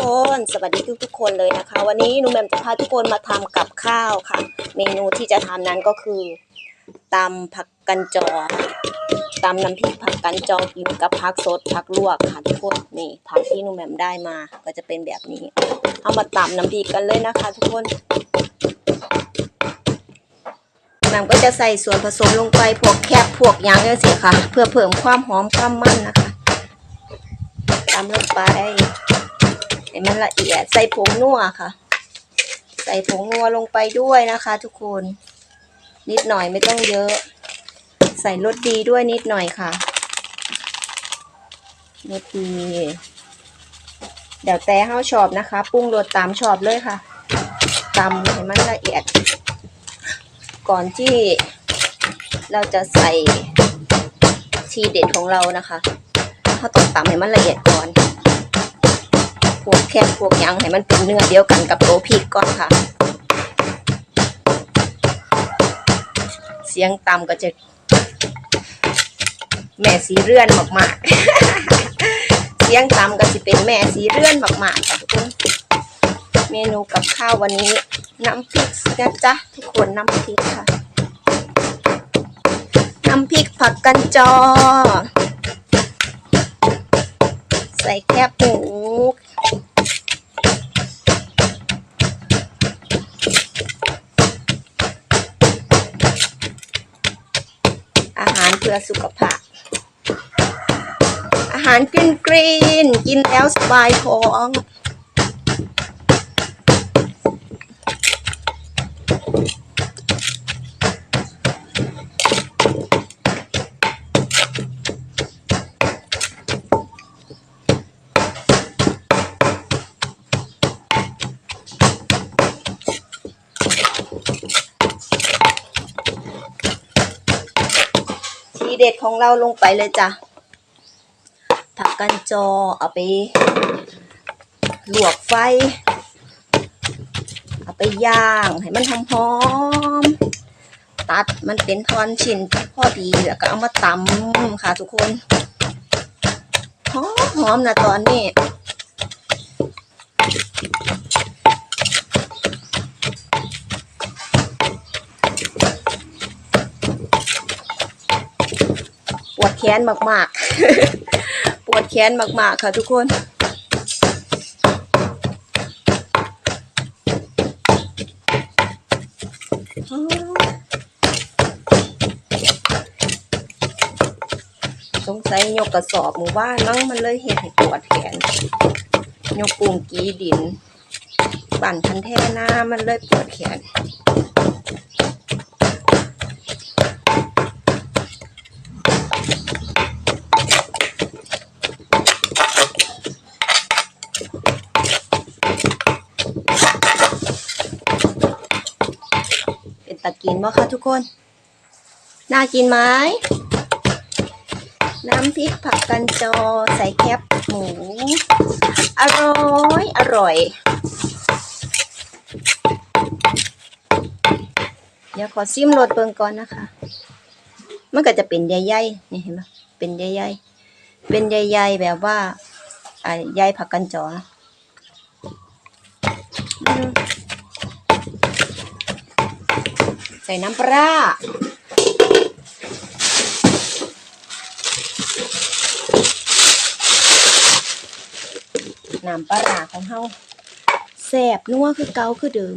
คนสวัสดีทุกทุกๆคนเลยนะคะ วันนี้หนูแหม่มจะพาทุกคนมาทำกับข้าวค่ะ เมนูที่จะทำนั้นก็คือตำผักกันจอตำน้ำพริกผักกันจอกินกับผักสดผักลวกค่ะทุกคนนี่ผักที่หนูแหม่มได้มาก็จะเป็นแบบนี้ เอามาตำน้ำพริกกันเลยนะคะ ทุกคนแหม่มก็จะใส่ส่วนผสมลงไปพวกแคบพวกยางเนี่ยสิค่ะ เพื่อเพิ่มความหอมความมันนะคะตามลงไป ให้มันละเอียดใส่ผงนัวค่ะ ใส่ผงนัวลงไปด้วยนะคะ ทุกคน นิดหน่อยไม่ต้องเยอะ ใส่รสดีด้วยนิดหน่อยค่ะรสดีเดี๋ยวแต่เฮาชอบนะคะปรุงรสตามชอบเลยค่ะตำให้มันละเอียด ก่อนที่เราจะใส่ทีเด็ดของเรานะคะเขาต้องตำให้มันละเอียดก่อน พวกแคบพวกยังให้มันเป็นเนื้อเดียวกันกับโตพริกก่อนค่ะ เสียงต่ำก็จะ แม่สีเรื่อนมากๆ เสียงต่ำก็จะเป็นแม่สีเรื่อนมากๆค่ะทุกคนเมนูกับข้าววันนี้น้ำพริกนะจ๊ะทุกคนน้ำพริกค่ะ น้ำพริกผักกันจอ ใส่แคบหมู อาหารเพื่อสุขภาพ อาหารกรีนกรีนกินแล้วสบายท้อง เด็ดของเราลงไปเลยจ้ะ ผักกันจอเอาไปลวกไฟ เอาไปย่างให้มันหอมๆ ตัดมันเป็นทอนชิ้นพอดีแล้วก็เอามาตำค่ะทุกคน หอมหอมนะตอนนี้ ปวด แขนมากๆ ปวดแขนมากๆ ค่ะทุกคน สงสัยยกกระสอบหมู่บ้านมั้งมันเลยเห็นปวดแขน ยกปูมกีดินบั่นพันแท่หน้ามันเลยปวดแขน ตะกินบ่คะทุกคน น่ากินไหม น้ำพริกผักกันจอใส่แคบหมู อร่อย อร่อย เดี๋ยวขอซิมรสเบิ่งก่อนนะคะ มันก็จะเป็นใยๆนี่เห็นไหมเป็นใยๆเป็นใยๆแบบว่าใยผักกันจอนะอืมใส่น้ำปลาน้ำปลาร้าของเฮาแซ่บนัวคือเกาคือเดิม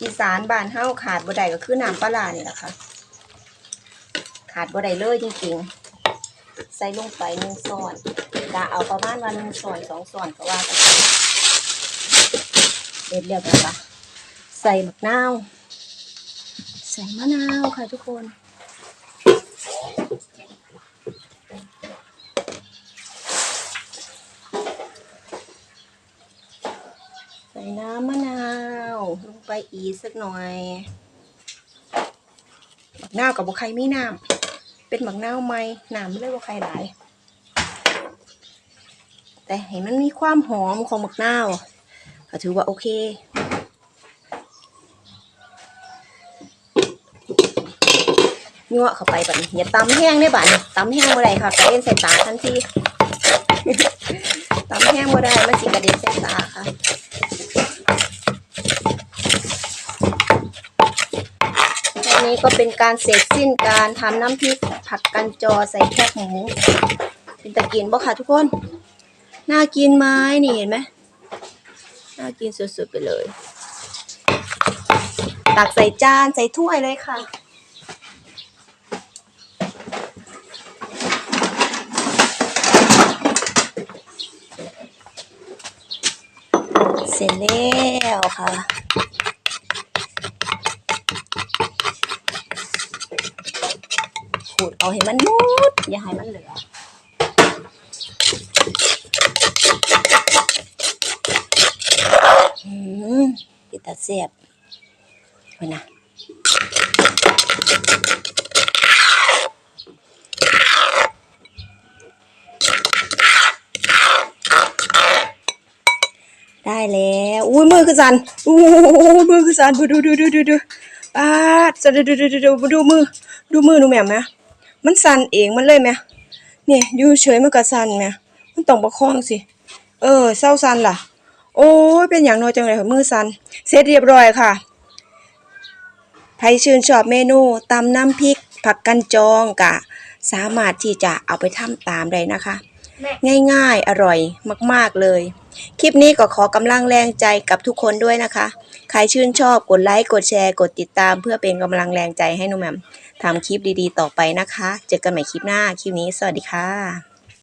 อีสานบ้านเฮาขาดบ่ได้ก็คือน้ำปลาร้านี่แหละค่ะ ขาดบ่ได้เลยจริงๆ ใส่ลงไปหนึ่งช้อนกะเอาประมาณวันหนึ่งช้อนสองช้อนก็ว่ากัน เด็ดเรียบร้อยปะใส่มะนาว ใส่มะนาวค่ะทุกคน ใส่น้ำมะนาวลงไปอีกสักหน่อยหมักนาวกับบุไข่มีน้ำเป็นมักนาวไหมน้ำไม่เลยบุไข่หลายแต่เห็นมันมีความหอมของมักนาว ก็ถือว่าโอเคยั่วเข้าไปแบบนี้อย่าตำแห้งได้บัดนี้ตำแห้งบ่ได้ค่ะกระเด็นใส่ตาทันทีตำแห้งบ่ได้มันสิกระเด็นใส่ตาค่ะแค่นี้ก็เป็นการเสร็จสิ้นการทำน้ำพริกผักกันจอใส่แคบหมูเป็นตะกินบ่ค่ะทุกคน น่ากินไหมนี่เห็นไหม น่ากินสุดๆไปเลย ตักใส่จานใส่ถ้วยเลยค่ะ เสร็จแล้วค่ะขูดเอาให้มันหมดอย่าให้มันเหลือมปิ ตาเสียบมานะได้แล้วอุ้ยมือคือสันโอ้ยมือคือสันดูดูดูดูดูดูปาดสะดูดูดูดูดูดูมือ ดูมือหนูแหม่มไหมมันสันเองมันเลยไหมเนี่ยอยู่เฉยมันก็สันไหมมันต้องประคองสิ เออเศร้าสันล่ะ โอ้ยเป็นอย่างน้อยจังเลยค่ะมือสั่นเสร็จเรียบร้อยค่ะใครชื่นชอบเมนูตำน้ำพริก ผักกันจองกะ สามารถที่จะเอาไปทำตามได้นะคะ ง่ายๆ อร่อยมากๆเลย คลิปนี้ก็ขอกำลังแรงใจกับทุกคนด้วยนะคะ ใครชื่นชอบกดไลค์ กดแชร์ กดติดตาม เพื่อเป็นกำลังแรงใจให้หนุ่มแหม่มทำคลิปดีๆ ต่อไปนะคะ เจอกันใหม่คลิปหน้า คลิปนี้สวัสดีค่ะ